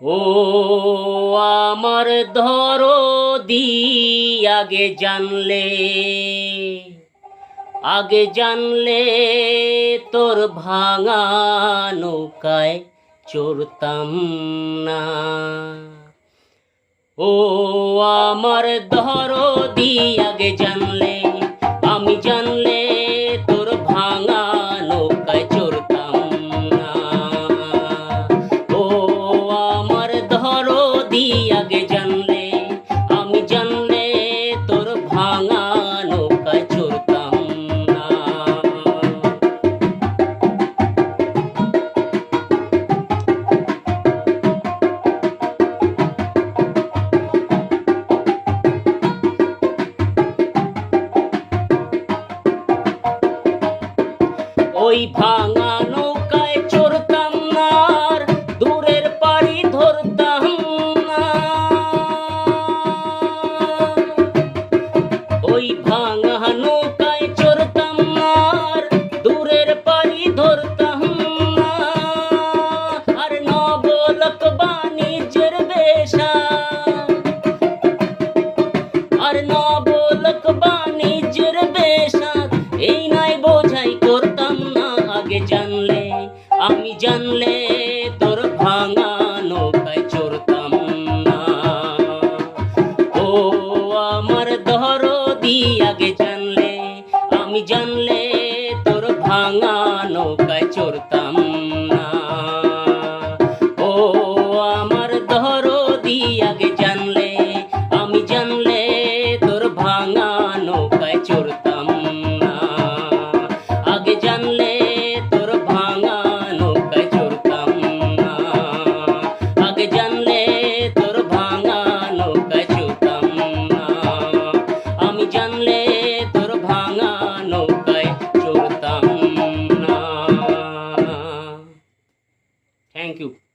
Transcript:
ও আমার ধরো দি আগে জানলে আগে জানলে তোর ভাঙা নৌকায় চড়তাম না। ও আমার ধরো দি আগে জানলে ওই ভাঙা নৌকায় চড়তাম না দূরের পাড়ি ধরতাম না। ওই ভাঙা নৌকায় চড়তাম না দূরের পাড়ি ধরতাম না। আর নবলক বাণিজ্যের জানলে তোর ভাঙা নৌকায় চড়তাম না। ও আমার ধরো দি আগে জানলে, আমি জানলে তোর ভাঙা নৌকায় চড়তাম না। চড়তাম না থ্যাংক ইউ